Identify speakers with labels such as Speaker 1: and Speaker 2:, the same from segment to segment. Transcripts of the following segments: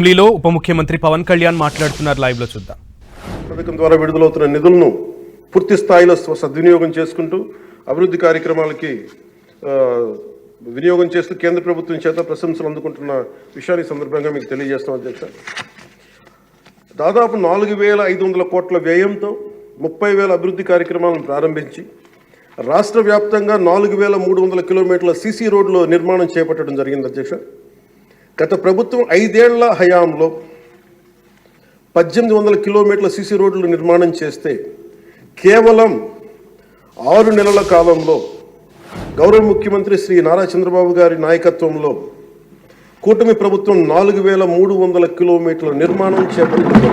Speaker 1: అసెంబ్లీలో ఉప ముఖ్యమంత్రి పవన్ కళ్యాణ్ మాట్లాడుతున్నారు. లైవ్లో చూద్దాం.
Speaker 2: పథకం ద్వారా విడుదలవుతున్న నిధులను పూర్తి స్థాయిలో సద్వినియోగం చేసుకుంటూ అభివృద్ధి కార్యక్రమాలకి వినియోగం చేస్తూ కేంద్ర ప్రభుత్వం చేత ప్రశంసలు అందుకుంటున్న విషయాన్ని సందర్భంగా మీకు తెలియజేస్తాం అధ్యక్ష. దాదాపు నాలుగు వేల ఐదు వందల కోట్ల వ్యయంతో ముప్పై వేల అభివృద్ధి కార్యక్రమాలను ప్రారంభించి రాష్ట్ర వ్యాప్తంగా నాలుగు వేల మూడు వందల కిలోమీటర్ల సీసీ రోడ్లు నిర్మాణం చేపట్టడం జరిగింది అధ్యక్ష. గత ప్రభుత్వం ఐదేళ్ళ హయాంలో పద్దెనిమిది వందల కిలోమీటర్ల సీసీ రోడ్లు నిర్మాణం చేస్తే కేవలం ఆరు నెలల కాలంలో గౌరవ ముఖ్యమంత్రి శ్రీ నారా చంద్రబాబు గారి నాయకత్వంలో కూటమి ప్రభుత్వం నాలుగు వేల మూడు వందల కిలోమీటర్ల నిర్మాణం చేపట్టింది.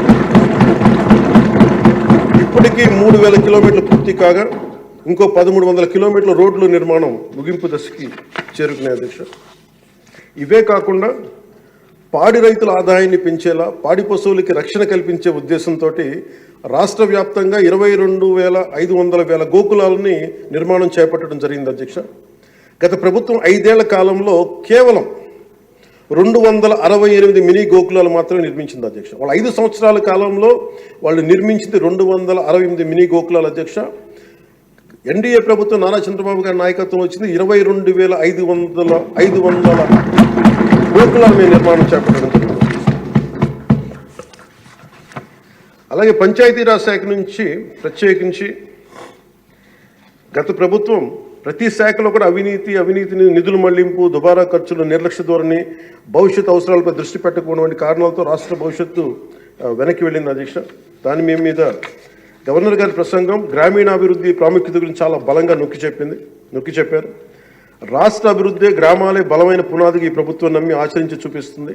Speaker 2: ఇప్పటికీ మూడు వేల కిలోమీటర్లు పూర్తి కాగా ఇంకో పదమూడు వందల కిలోమీటర్ల రోడ్లు నిర్మాణం ముగింపు దశకి చేరుకునే అధ్యక్ష ఇవే కాకుండా పాడి రైతుల ఆదాయాన్ని పెంచేలా పాడి పశువులకి రక్షణ కల్పించే ఉద్దేశంతో రాష్ట్ర వ్యాప్తంగా ఇరవై రెండు వేల ఐదు వందల వేల గోకులాలని నిర్మాణం చేపట్టడం జరిగింది అధ్యక్ష. గత ప్రభుత్వం ఐదేళ్ళ కాలంలో కేవలం రెండు వందల అరవై ఎనిమిది మినీ గోకులాలు మాత్రమే నిర్మించింది అధ్యక్ష. వాళ్ళ ఐదు సంవత్సరాల కాలంలో వాళ్ళు నిర్మించింది రెండు వందల అరవై ఎనిమిది మినీ గోకులాలు అధ్యక్ష. ఎన్డీఏ ప్రభుత్వం నారా చంద్రబాబు గారి నాయకత్వం వచ్చింది. ఇరవై రెండు వేల ఐదు వందల ఐదు వందల గోకులాల మేము నిర్మాణం చేపట్టడం జరిగింది. అలాగే పంచాయతీరాజ్ శాఖ నుంచి ప్రత్యేకించి గత ప్రభుత్వం ప్రతి శాఖలో కూడా అవినీతి అవినీతిని నిధుల మళ్ళింపు దుబారా ఖర్చులు నిర్లక్ష్య ధోరణి భవిష్యత్ అవసరాలపై దృష్టి పెట్టకపోవడం వంటి కారణాలతో రాష్ట్ర భవిష్యత్తు వెనక్కి వెళ్ళింది అధ్యక్ష. దాని మీద గవర్నర్ గారి ప్రసంగం గ్రామీణాభివృద్ధి ప్రాముఖ్యత గురించి చాలా బలంగా నొక్కి చెప్పింది నొక్కి చెప్పారు. రాష్ట్ర అభివృద్ధి గ్రామాలే బలమైన పునాదికి ఈ ప్రభుత్వం నమ్మి ఆచరించి చూపిస్తుంది.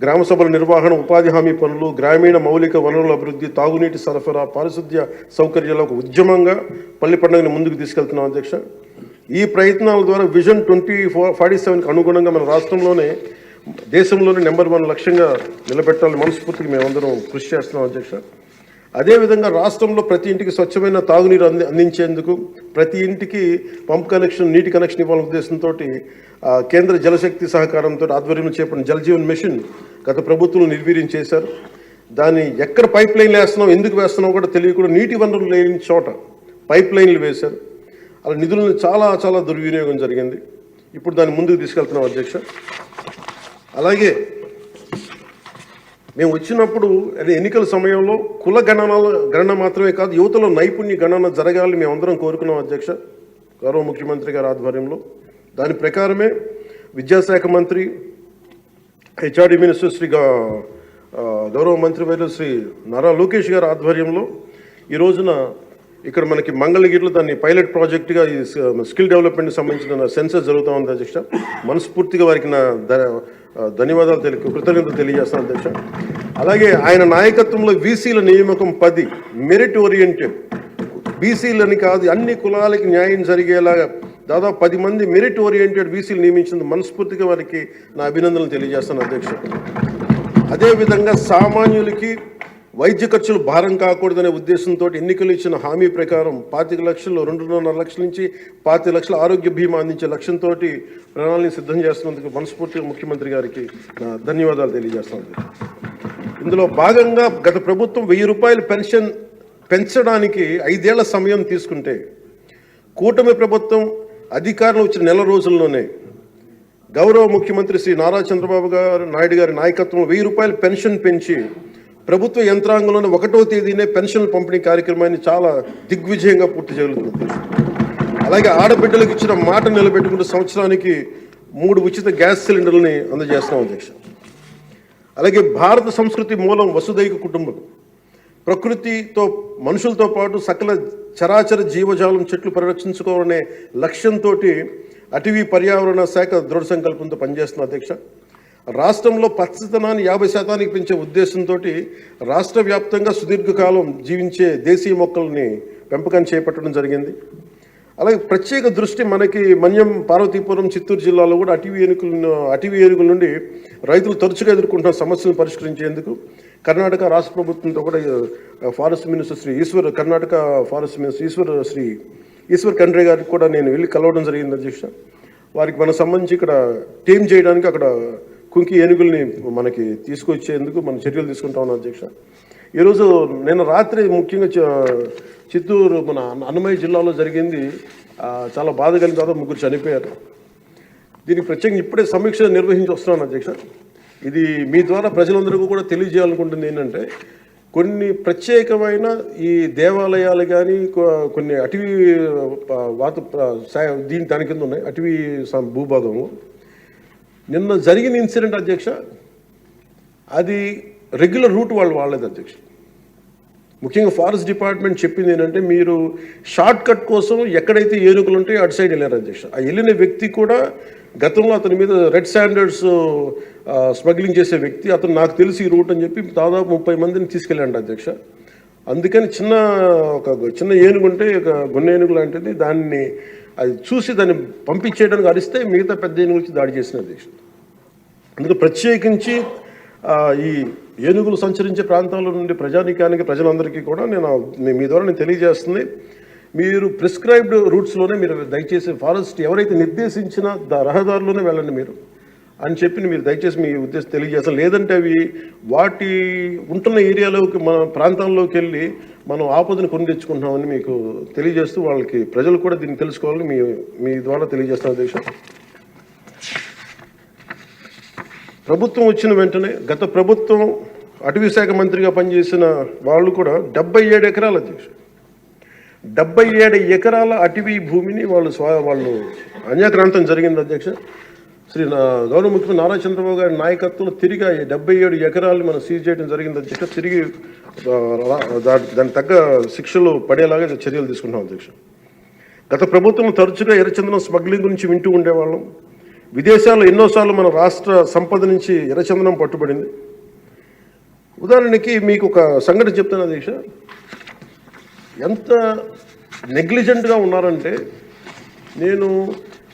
Speaker 2: గ్రామ సభల నిర్వహణ ఉపాధి హామీ పనులు గ్రామీణ మౌలిక వనరుల అభివృద్ధి తాగునీటి సరఫరా పారిశుద్ధ్య సౌకర్యాల ఒక ఉద్యమంగా పల్లి పండుగని ముందుకు తీసుకెళ్తున్నాం అధ్యక్ష. ఈ ప్రయత్నాల ద్వారా విజన్ ట్వంటీ ఫోర్ ఫార్టీ సెవెన్కి అనుగుణంగా మన రాష్ట్రంలోనే దేశంలోనే నెంబర్ వన్ లక్ష్యంగా నిలబెట్టాలని మనస్ఫూర్తికి మేమందరం కృషి చేస్తున్నాం అధ్యక్ష. అదేవిధంగా రాష్ట్రంలో ప్రతి ఇంటికి స్వచ్ఛమైన తాగునీరు అంది అందించేందుకు ప్రతి ఇంటికి పంప్ కనెక్షన్ నీటి కనెక్షన్ ఇవ్వాలనే ఉద్దేశంతో కేంద్ర జలశక్తి సహకారంతో ఆధ్వర్యంలో చేపట్టిన జలజీవన్ మిషన్ గత ప్రభుత్వం నిర్వీర్యం చేశారు. దాన్ని ఎక్కడ పైప్ లైన్లు వేస్తున్నాం ఎందుకు వేస్తున్నాం కూడా తెలియకుండా నీటి వనరులు లేని చోట పైప్ లైన్లు వేశారు. అలా నిధులను చాలా చాలా దుర్వినియోగం జరిగింది. ఇప్పుడు దాన్ని ముందుకు తీసుకెళ్తున్నాం అధ్యక్ష. అలాగే మేము వచ్చినప్పుడు ఎన్నికల సమయంలో కుల గణనాల గణన మాత్రమే కాదు యువతలో నైపుణ్య గణన జరగాలని మేమందరం కోరుకున్నాం అధ్యక్ష గౌరవ ముఖ్యమంత్రి గారి ఆధ్వర్యంలో. దాని ప్రకారమే విద్యాశాఖ మంత్రి హెచ్ఆర్డి మినిస్టర్ శ్రీ గౌరవ మంత్రి వైద్యులు శ్రీ నారా లోకేష్ గారి ఆధ్వర్యంలో ఈ రోజున ఇక్కడ మనకి మంగళగిరిలో దాన్ని పైలట్ ప్రాజెక్టుగా ఈ స్కిల్ డెవలప్మెంట్కి సంబంధించిన సెన్సర్ జరుగుతూ ఉంది అధ్యక్ష. మనస్ఫూర్తిగా వారికి నా ధన్యవాదాలు తెలియ కృతజ్ఞతలు తెలియజేస్తాను అధ్యక్ష. అలాగే ఆయన నాయకత్వంలో బీసీల నియామకం పది మెరిట్ ఓరియంటెడ్ బీసీలని కాదు అన్ని కులాలకి న్యాయం జరిగేలాగా దాదాపు పది మంది మెరిట్ ఓరియంటెడ్ బీసీలు నియమించింది మనస్ఫూర్తిగా వారికి నా అభినందనలు తెలియజేస్తాను అధ్యక్ష. అదేవిధంగా సామాన్యులకి వైద్య ఖర్చులు భారం కాకూడదనే ఉద్దేశంతో ఎన్నికలు ఇచ్చిన హామీ ప్రకారం పాతిక లక్షలు రెండున్నర లక్షల నుంచి పాతి లక్షల ఆరోగ్య బీమా అందించే లక్ష్యంతో ప్రణాళిని సిద్ధం చేస్తున్నందుకు మనస్ఫూర్తిగా ముఖ్యమంత్రి గారికి ధన్యవాదాలు తెలియజేస్తాను ఇందులో భాగంగా గత ప్రభుత్వం వెయ్యి రూపాయలు పెన్షన్ పెంచడానికి ఐదేళ్ళ సమయం తీసుకుంటే కూటమి ప్రభుత్వం అధికారంలో వచ్చిన నెల రోజుల్లోనే గౌరవ ముఖ్యమంత్రి శ్రీ నారా చంద్రబాబు గారు నాయుడు గారి నాయకత్వంలో వెయ్యి రూపాయలు పెన్షన్ పెంచి ప్రభుత్వ యంత్రాంగంలోనే ఒకటో తేదీనే పెన్షన్ పంపిణీ కార్యక్రమాన్ని చాలా దిగ్విజయంగా పూర్తి చేయగలుగుతుంది అలాగే ఆడబిడ్డలకు ఇచ్చిన మాట నిలబెట్టుకుంటూ సంవత్సరానికి మూడు ఉచిత గ్యాస్ సిలిండర్లని అందజేస్తాం అధ్యక్ష. అలాగే భారత సంస్కృతి మూలం వసుదైక కుటుంబం. ప్రకృతితో మనుషులతో పాటు సకల చరాచర జీవజాలం చెట్లు పరిరక్షించుకోవాలనే లక్ష్యంతో అటవీ పర్యావరణ శాఖ దృఢ సంకల్పంతో పనిచేస్తున్న అధ్యక్ష. రాష్ట్రంలో పచ్చదనాన్ని యాభై శాతానికి పెంచే ఉద్దేశంతో రాష్ట్ర వ్యాప్తంగా సుదీర్ఘకాలం జీవించే దేశీయ మొక్కల్ని పెంపకం చేపట్టడం జరిగింది. అలాగే ప్రత్యేక దృష్టి మనకి మన్యం పార్వతీపురం చిత్తూరు జిల్లాలో కూడా అటవీ ఏనుగుల అటవీ ఏనుగుల నుండి రైతులు తరచుగా ఎదుర్కొంటున్న సమస్యలను పరిష్కరించేందుకు కర్ణాటక రాష్ట్ర ప్రభుత్వంతో కూడా forest minister Shri Eshwar Karnataka forest minister Eshwar Shri Eshwar Khandre గారికి కూడా నేను వెళ్ళి కలవడం జరిగింది అధ్యక్ష. వారికి మనకు సంబంధించి ఇక్కడ టీమ్ చేయడానికి అక్కడ కుంకి ఏనుగుల్ని మనకి తీసుకొచ్చేందుకు మనం చర్యలు తీసుకుంటా ఉన్నాం అధ్యక్ష. ఈరోజు నేను రాత్రి ముఖ్యంగా చిత్తూరు మన అన్నమయ్య జిల్లాలో జరిగింది చాలా బాధ కలిగిన తర్వాత ముగ్గురు చనిపోయారు. దీనికి ప్రత్యేకంగా ఇప్పుడే సమీక్ష నిర్వహించి వస్తున్నాను అధ్యక్ష. ఇది మీ ద్వారా ప్రజలందరికీ కూడా తెలియజేయాలనుకుంటుంది ఏంటంటే కొన్ని ప్రత్యేకమైన ఈ దేవాలయాలు కానీ కొన్ని అటవీ వాత దీని దాని కింద ఉన్నాయి. అటవీ భూభాగము. నిన్న జరిగిన ఇన్సిడెంట్ అధ్యక్ష అది రెగ్యులర్ రూట్ వాళ్ళు వాళ్ళేది అధ్యక్ష. ముఖ్యంగా ఫారెస్ట్ డిపార్ట్మెంట్ చెప్పింది ఏంటంటే మీరు షార్ట్ కట్ కోసం ఎక్కడైతే ఏనుగులు ఉంటాయో అటు సైడ్ వెళ్ళారు అధ్యక్ష. ఆ వెళ్ళిన వ్యక్తి కూడా గతంలో అతని మీద రెడ్ స్టాండర్డ్స్ స్మగ్లింగ్ చేసే వ్యక్తి అతను నాకు తెలిసి ఈ రూట్ అని చెప్పి దాదాపు ముప్పై మందిని తీసుకెళ్ళండి అధ్యక్ష. అందుకని చిన్న ఒక చిన్న ఏనుగు ఉంటే ఒక గున్న ఏనుగు లాంటిది దాన్ని అది చూసి దాన్ని పంపించేయడానికి అరిస్తే మిగతా పెద్ద ఏనుగు వచ్చి దాడి చేసిన దేశం. అందుకు ప్రత్యేకించి ఈ ఏనుగులు సంచరించే ప్రాంతాల నుండి ప్రజానీకానికి ప్రజలందరికీ కూడా నేను మీ- మీ ద్వారా నేను తెలియజేస్తుంది. మీరు ప్రిస్క్రైబ్డ్ రూట్స్లోనే మీరు దయచేసి ఫారెస్ట్ ఎవరైతే నిర్దేశించిన ద- రహదారిలోనే వెళ్ళండి మీరు. అని చెప్పి మీరు దయచేసి మీ ఉద్దేశం తెలియజేస్తాం. లేదంటే అవి వాటి ఉంటున్న ఏరియాలోకి మన ప్రాంతాల్లోకి వెళ్ళి మనం ఆపదను కొని తెచ్చుకుంటున్నామని మీకు తెలియజేస్తూ వాళ్ళకి ప్రజలు కూడా దీన్ని తెలుసుకోవాలని మీ మీ ద్వారా తెలియజేస్తాను దేశం ప్రభుత్వం వచ్చిన వెంటనే గత ప్రభుత్వం అటవీ శాఖ మంత్రిగా పనిచేసిన వాళ్ళు కూడా డెబ్బై ఏడు ఎకరాల అధ్యక్ష డెబ్బై ఏడు ఎకరాల అటవీ భూమిని వాళ్ళు స్వా వాళ్ళు అన్యాక్రాంతం జరిగింది అధ్యక్ష శ్రీ నా గౌరవ ముఖ్యమంత్రి నారా చంద్రబాబు గారి నాయకత్వంలో తిరిగి డెబ్బై ఏడు ఎకరాలు మనం సీజ్ చేయడం జరిగింది. అధ్యక్ష తిరిగి దాని దానికి తగ్గ శిక్షలు పడేలాగా చర్యలు తీసుకుంటాం అధ్యక్ష. గత ప్రభుత్వం తరచుగా ఎర్రచందనం స్మగ్లింగ్ గురించి వింటూ ఉండేవాళ్ళం. విదేశాల్లో ఎన్నోసార్లు మన రాష్ట్ర సంపద నుంచి ఎర్రచందనం పట్టుబడింది. ఉదాహరణకి మీకు ఒక సంఘటన చెప్తాను అధ్యక్ష. ఎంత నెగ్లిజెంట్గా ఉన్నారంటే నేను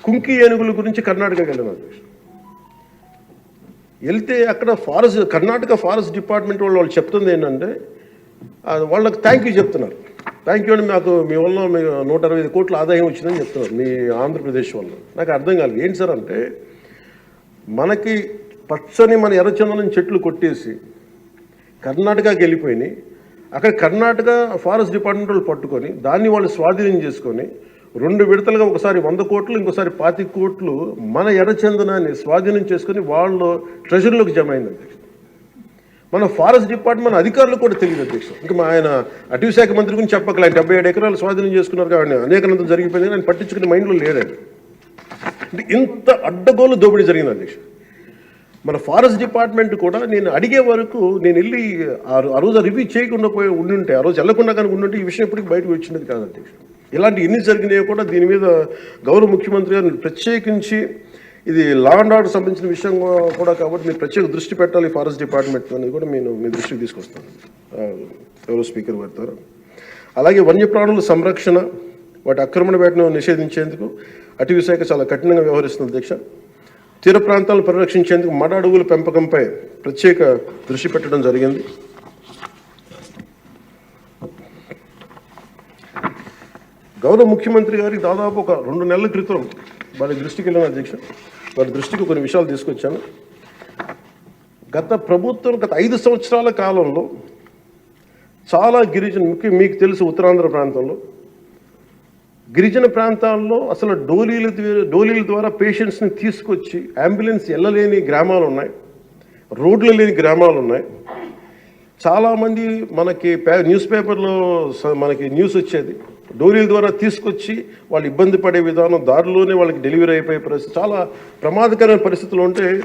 Speaker 2: కుంకి ఏనుగుల గురించి కర్ణాటకకి వెళ్ళాను. అధ్యక్ష వెళ్తే అక్కడ ఫారెస్ట్ కర్ణాటక ఫారెస్ట్ డిపార్ట్మెంట్ వాళ్ళు వాళ్ళు చెప్తుంది ఏంటంటే వాళ్ళకి థ్యాంక్ యూ చెప్తున్నారు. థ్యాంక్ యూ అని మాకు మీ వల్ల మీ నూట అరవై ఐదు కోట్ల ఆదాయం వచ్చిందని చెప్తున్నారు మీ ఆంధ్రప్రదేశ్ వల్ల. నాకు అర్థం కాలేదు. ఏంటి సార్ అంటే మనకి పచ్చని మన ఎర్రచందనం చెట్లు కొట్టేసి కర్ణాటకకి వెళ్ళిపోయినాయి అక్కడ కర్ణాటక ఫారెస్ట్ డిపార్ట్మెంట్ వాళ్ళు పట్టుకొని దాన్ని వాళ్ళు స్వాధీనం చేసుకొని రెండు విడతలుగా ఒకసారి వంద కోట్లు ఇంకోసారి పాతి కోట్లు మన ఎర్రచందనాన్ని స్వాధీనం చేసుకుని వాళ్ళు ట్రెజరీలోకి జమ అయింది అధ్యక్ష. మన ఫారెస్ట్ డిపార్ట్మెంట్ అధికారులు కూడా తెలియదు అధ్యక్ష. ఇంకా మా ఆయన అటవీ శాఖ మంత్రి గురించి చెప్పకలే ఆయన డెబ్బై ఏడు ఎకరాలు స్వాధీనం చేసుకున్నారు కాబట్టి అనేకనంతం జరిగిపోయింది ఆయన పట్టించుకునే మైండ్లో లేడండి అంటే ఇంత అడ్డగోలు దోపిడీ జరిగింది అధ్యక్ష. మన ఫారెస్ట్ డిపార్ట్మెంట్ కూడా నేను అడిగే వరకు నేను వెళ్ళి ఆ ఆ రోజు రివ్యూ చేయకుండా పోయి ఉండుంటే ఆ రోజు వెళ్ళకుండా కానీ ఉండుంటే ఈ విషయం ఇప్పటికి బయటకు వచ్చినది కాదు అధ్యక్షుడు ఇలాంటి ఎన్ని జరిగినాయో కూడా దీని మీద గౌరవ ముఖ్యమంత్రి గారు ప్రత్యేకించి ఇది లా అండ్ ఆర్డర్ సంబంధించిన విషయం కూడా కాబట్టి మీరు ప్రత్యేక దృష్టి పెట్టాలి ఫారెస్ట్ డిపార్ట్మెంట్ అనేది కూడా నేను మీ దృష్టికి తీసుకొస్తాను. గౌరవ స్పీకర్ గారి ద్వారా. అలాగే వన్యప్రాణుల సంరక్షణ వాటి ఆక్రమణ వేటను నిషేధించేందుకు అటవీ శాఖ చాలా కఠినంగా వ్యవహరిస్తుంది అధ్యక్ష. తీర ప్రాంతాలను పరిరక్షించేందుకు మడ అడవుల పెంపకంపై ప్రత్యేక దృష్టి పెట్టడం జరిగింది. గౌరవ ముఖ్యమంత్రి గారికి దాదాపు ఒక రెండు నెలల క్రితం వారి దృష్టికి వెళ్ళిన అధ్యక్ష వారి దృష్టికి కొన్ని విషయాలు తీసుకొచ్చాను. గత ప్రభుత్వం గత ఐదు సంవత్సరాల కాలంలో చాలా గిరిజన ముఖ్యం మీకు తెలుసు ఉత్తరాంధ్ర ప్రాంతంలో. గిరిజన ప్రాంతాల్లో అసలు డోలీల డోలీల ద్వారా పేషెంట్స్ని తీసుకొచ్చి అంబులెన్స్ వెళ్ళలేని గ్రామాలు ఉన్నాయి. రోడ్లు లేని గ్రామాలు ఉన్నాయి. చాలామంది మనకి పే న్యూస్ పేపర్లో స- మనకి న్యూస్ వచ్చేది. డోరీల ద్వారా తీసుకొచ్చి వాళ్ళు ఇబ్బంది పడే విధానం దారిలోనే వాళ్ళకి డెలివరీ అయిపోయే పరిస్థితి. చాలా ప్రమాదకరమైన పరిస్థితులు ఉంటే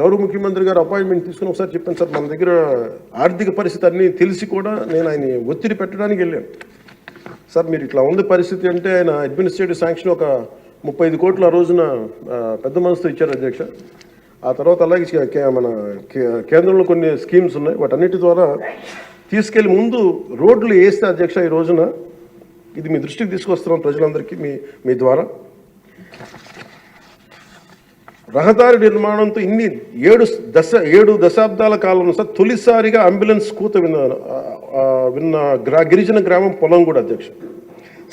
Speaker 2: గౌరవ ముఖ్యమంత్రి గారు అపాయింట్మెంట్ తీసుకుని ఒకసారి చెప్పాను సార్ మన దగ్గర ఆర్థిక పరిస్థితి అన్నీ తెలిసి కూడా నేను ఆయన ఒత్తిడి పెట్టడానికి వెళ్ళాను. సార్ మీరు ఇట్లా ఉంది పరిస్థితి అంటే ఆయన అడ్మినిస్ట్రేటివ్ శాంక్షన్ ఒక ముప్పై ఐదు కోట్ల ఆ రోజున పెద్ద మనసుతో ఇచ్చారు అధ్యక్ష. ఆ తర్వాత అలాగే మన కే- కేంద్రంలో కొన్ని స్కీమ్స్ ఉన్నాయి. వాటన్నిటి ద్వారా తీసుకెళ్ళి ముందు రోడ్లు వేస్తే అధ్యక్ష ఈ రోజున ఇది మీ దృష్టికి తీసుకొస్తున్నాం ప్రజలందరికీ మీ మీ ద్వారా. రహదారి నిర్మాణంతో ఇన్ని ఏడు దశ ఏడు దశాబ్దాల కాలంలో సార్ తొలిసారిగా అంబులెన్స్ కూత విన్నాను విన్న గ్రా గిరిజన గ్రామం పొలం కూడా అధ్యక్ష.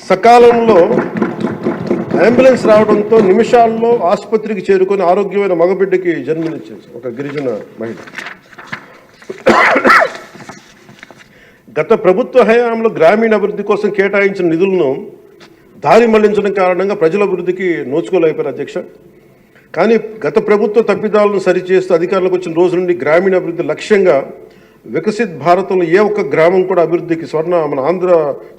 Speaker 2: సకాలంలో అంబులెన్స్ రావడంతో నిమిషాల్లో ఆసుపత్రికి చేరుకొని ఆరోగ్యమైన మగబిడ్డకి జన్మనిచ్చింది ఒక గిరిజన మహిళ. గత ప్రభుత్వ హయాంలో గ్రామీణ అభివృద్ధి కోసం కేటాయించిన నిధులను దారి మళ్ళించడం కారణంగా ప్రజల అభివృద్ధికి నోచుకోలేకపోయారు అధ్యక్ష. కానీ గత ప్రభుత్వ తప్పిదాలను సరిచేస్తూ అధికారులకు వచ్చిన రోజు నుండి గ్రామీణ అభివృద్ధి లక్ష్యంగా వికసిత్ భారతంలో ఏ ఒక్క గ్రామం కూడా అభివృద్ధికి స్వర్ణ మన ఆంధ్ర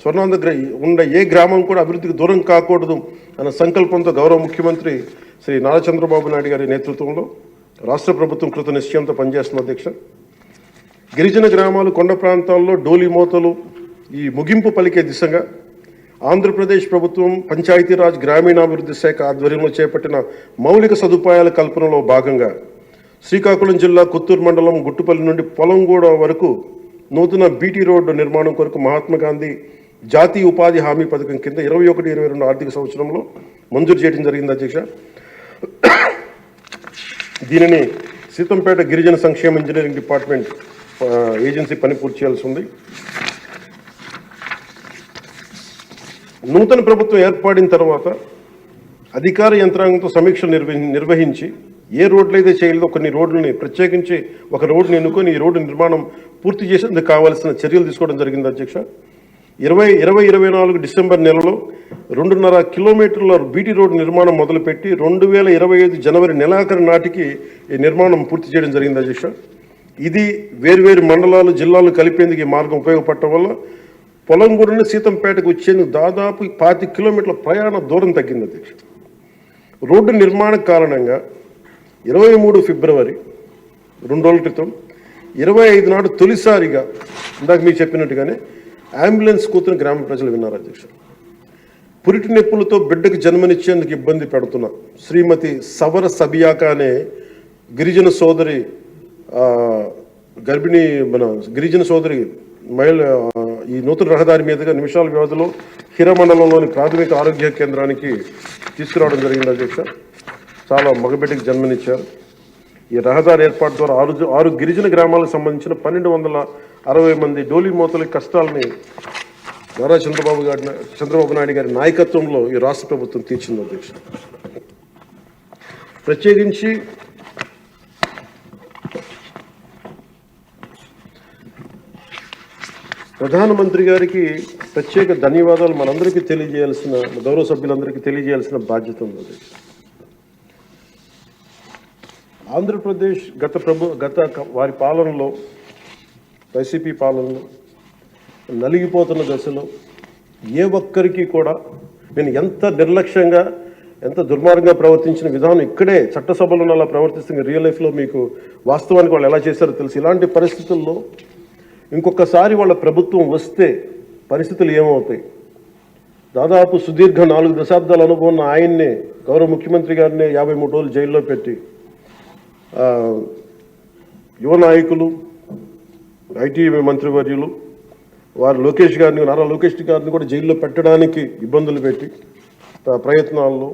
Speaker 2: స్వర్ణాంధ్ర గ్ర- ఉండే ఏ గ్రామం కూడా అభివృద్ధికి దూరం కాకూడదు అన్న సంకల్పంతో గౌరవ ముఖ్యమంత్రి శ్రీ నారా చంద్రబాబు నాయుడు గారి నేతృత్వంలో రాష్ట్ర ప్రభుత్వం కృత నిశ్చయంతో పనిచేస్తున్న అధ్యక్ష. గిరిజన గ్రామాలు కొండ ప్రాంతాల్లో డోలిమోతలు ఈ ముగింపు పలికే దిశగా ఆంధ్రప్రదేశ్ ప్రభుత్వం పంచాయతీరాజ్ గ్రామీణాభివృద్ధి శాఖ ఆధ్వర్యంలో చేపట్టిన మౌలిక సదుపాయాల కల్పనలో భాగంగా శ్రీకాకుళం జిల్లా కొత్తూరు మండలం గుట్టుపల్లి నుండి పొలంగూడ వరకు నూతన బీటీ రోడ్డు నిర్మాణం కొరకు మహాత్మా గాంధీ జాతీయ ఉపాధి హామీ పథకం కింద ఇరవై ఒకటి ఇరవై రెండు ఆర్థిక సంవత్సరంలో మంజూరు చేయడం జరిగింది అధ్యక్ష. దీనిని సీతంపేట గిరిజన సంక్షేమ ఇంజనీరింగ్ డిపార్ట్మెంట్ ఏజెన్సీ పని పూర్తి చేయాల్సి ఉంది. నూతన ప్రభుత్వం ఏర్పడిన తర్వాత అధికార యంత్రాంగంతో సమీక్షలు నిర్వహించి ఏ రోడ్లు అయితే చేయలేదో కొన్ని రోడ్లని ప్రత్యేకించి ఒక రోడ్డుని ఎన్నుకొని ఈ రోడ్డు నిర్మాణం పూర్తి చేసేందుకు కావాల్సిన చర్యలు తీసుకోవడం జరిగింది అధ్యక్ష. ఇరవై ఇరవై ఇరవై నాలుగు డిసెంబర్ నెలలో రెండున్నర కిలోమీటర్ల బీటీ రోడ్డు నిర్మాణం మొదలుపెట్టి రెండు వేల ఇరవై ఐదు జనవరి నెలాఖరు నాటికి ఈ నిర్మాణం పూర్తి చేయడం జరిగింది అధ్యక్ష. ఇది వేరువేరు మండలాలు జిల్లాలు కలిపేందుకు ఈ మార్గం ఉపయోగపడటం వల్ల పొలంగూరుని సీతంపేటకు వచ్చేందుకు దాదాపు పాతి కిలోమీటర్ల ప్రయాణ దూరం తగ్గింది అధ్యక్ష. రోడ్డు నిర్మాణ కారణంగా ఇరవై మూడు ఫిబ్రవరి రెండు రోజుల క్రితం ఇరవై ఐదు నాడు తొలిసారిగా ఇందాక మీరు చెప్పినట్టుగానే అంబులెన్స్ కూతురు గ్రామ ప్రజలు విన్నారు అధ్యక్ష. పురిటి నొప్పులతో బిడ్డకు జన్మనిచ్చేందుకు ఇబ్బంది పెడుతున్న శ్రీమతి సవర సబియాక అనే గిరిజన సోదరి గర్భిణీ మన గిరిజన సోదరి మహిళ ఈ నూతన రహదారి మీదుగా నిమిషాల వ్యవధిలో హిరమండలంలోని ప్రాథమిక ఆరోగ్య కేంద్రానికి తీసుకురావడం జరిగింది అధ్యక్ష. చాలా మగబిడ్డకి జన్మనిచ్చారు. ఈ రహదారి ఏర్పాటు ద్వారా ఆరు ఆరు గిరిజన గ్రామాలకు సంబంధించిన పన్నెండు వందల అరవై మంది డోలీ మోతల కష్టాలని నారా చంద్రబాబు గారి చంద్రబాబు నాయుడు గారి నాయకత్వంలో ఈ రాష్ట్ర ప్రభుత్వం తీర్చింది అధ్యక్ష. ప్రత్యేకించి ప్రధానమంత్రి గారికి ప్రత్యేక ధన్యవాదాలు మనందరికీ తెలియజేయాల్సిన గౌరవ సభ్యులందరికీ తెలియజేయాల్సిన బాధ్యత ఉంది ఆంధ్రప్రదేశ్ గత ప్రభు గత వారి పాలనలో వైసీపీ పాలనలో నలిగిపోతున్న దశలో ఏ ఒక్కరికి కూడా నేను ఎంత నిర్లక్ష్యంగా ఎంత దుర్మార్గంగా ప్రవర్తించిన విధానం ఇక్కడే చట్టసభలో అలా ప్రవర్తిస్తున్న రియల్ లైఫ్లో మీకు వాస్తవానికి వాళ్ళు ఎలా చేశారో తెలుసు. ఇలాంటి పరిస్థితుల్లో ఇంకొకసారి వాళ్ళ ప్రభుత్వం వస్తే పరిస్థితులు ఏమవుతాయి? దాదాపు సుదీర్ఘ నాలుగు దశాబ్దాల అనుభవం ఉన్న ఆయన్నే గౌరవ ముఖ్యమంత్రి గారిని యాభై మూడు రోజులు జైల్లో పెట్టి యువ నాయకులు ఐటీ మంత్రివర్యులు వారు లోకేష్ గారిని నారా లోకేష్ గారిని కూడా జైల్లో పెట్టడానికి ఇబ్బందులు పెట్టి ప్రయత్నాల్లో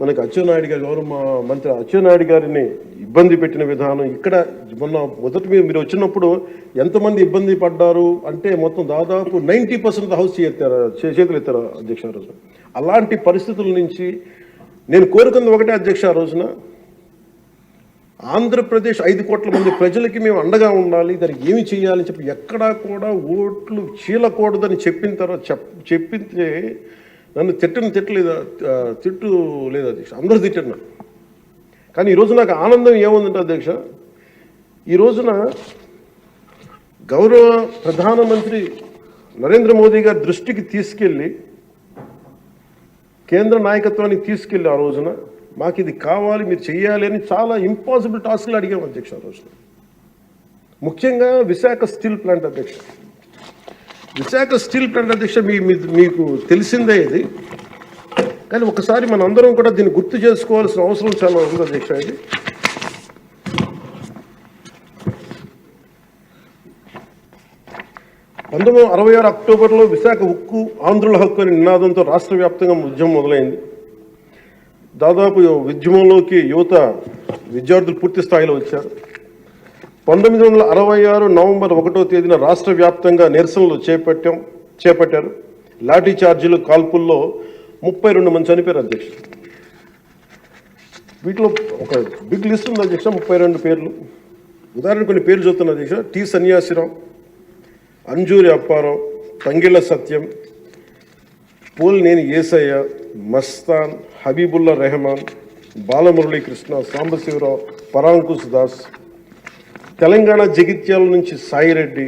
Speaker 2: మనకి అచ్చెన్నాయుడు గారి గౌరవ మంత్రి అచ్చెన్నాయుడు గారిని ఇబ్బంది పెట్టిన విధానం ఇక్కడ మొన్న మొదటి మీరు మీరు వచ్చినప్పుడు ఎంతమంది ఇబ్బంది పడ్డారు అంటే మొత్తం దాదాపు నైంటీ పర్సెంట్ హౌస్ ఎత్తారు చే- చేతులు ఎత్తారు అధ్యక్ష రోజున. అలాంటి పరిస్థితుల నుంచి నేను కోరుకుంది ఒకటే అధ్యక్ష రోజున ఆంధ్రప్రదేశ్ ఐదు కోట్ల మంది ప్రజలకి మేము అండగా ఉండాలి దానికి ఏమి చేయాలని చెప్పి ఎక్కడా కూడా ఓట్లు చీలకూడదని చెప్పిన తర్వాత చెప్ చెప్పితే నన్ను తిట్టని తిట్టలేదు తిట్టు లేదు అధ్యక్ష. అందరూ తిట్టారు నన్ను. కానీ ఈరోజు నాకు ఆనందం ఏముందంటే అధ్యక్ష ఈ రోజున గౌరవ ప్రధానమంత్రి నరేంద్ర మోదీ గారి దృష్టికి తీసుకెళ్ళి కేంద్ర నాయకత్వానికి తీసుకెళ్ళి ఆ రోజున మాకు ఇది కావాలి మీరు చేయాలి అని చాలా ఇంపాసిబుల్ టాస్క్లు అడిగాం అధ్యక్ష ఆ రోజున. ముఖ్యంగా విశాఖ స్టీల్ ప్లాంట్ అధ్యక్ష. విశాఖ స్టీల్ ప్లాంట్ అధ్యక్ష మీ మీకు తెలిసిందే ఇది. కానీ ఒకసారి మన అందరం కూడా దీన్ని గుర్తు చేసుకోవాల్సిన అవసరం చాలా ఉంది అధ్యక్ష ఇది. పంతొమ్మిది వందల అరవై ఆరు అక్టోబర్లో విశాఖ ఉక్కు ఆంధ్రుల హక్కు అనే నినాదంతో రాష్ట్ర వ్యాప్తంగా ఉద్యమం మొదలైంది. దాదాపు ఉద్యమంలోకి యువత విద్యార్థులు పూర్తి స్థాయిలో వచ్చారు. పంతొమ్మిది వందల అరవై ఆరు నవంబర్ ఒకటో తేదీన రాష్ట్ర వ్యాప్తంగా నిరసనలు చేపట్టాం చేపట్టారు. లాఠీ చార్జీలు కాల్పుల్లో ముప్పై రెండు మంది చనిపోయారు అధ్యక్షుడు. వీటిలో ఒక బిగ్ లిస్ట్ ఉంది అధ్యక్ష ముప్పై రెండు పేర్లు. ఉదాహరణ కొన్ని పేర్లు చూస్తున్నా అధ్యక్ష. టి సన్యాసిరావు అంజూరి అప్పారావు తంగిళ్ళ సత్యం పోలినేని ఏసయ్య మస్తాన్ హబీబుల్లా రెహమాన్ బాలమురళీకృష్ణ సాంబశివరావు పరాంకుశ్ దాస్ తెలంగాణ జగిత్యాల నుంచి సాయిరెడ్డి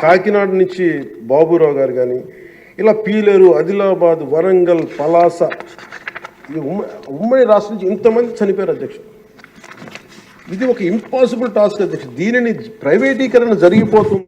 Speaker 2: కాకినాడ నుంచి బాబురావు గారు కానీ ఇలా పీలేరు ఆదిలాబాద్ వరంగల్ పలాస ఈ ఉమ్మడి రాష్ట్రం నుంచి ఇంతమంది చనిపోయారు అధ్యక్ష ఇది ఒక ఇంపాసిబుల్ టాస్క్ అధ్యక్షుడు. దీనిని ప్రైవేటీకరణ జరిగిపోతుంది.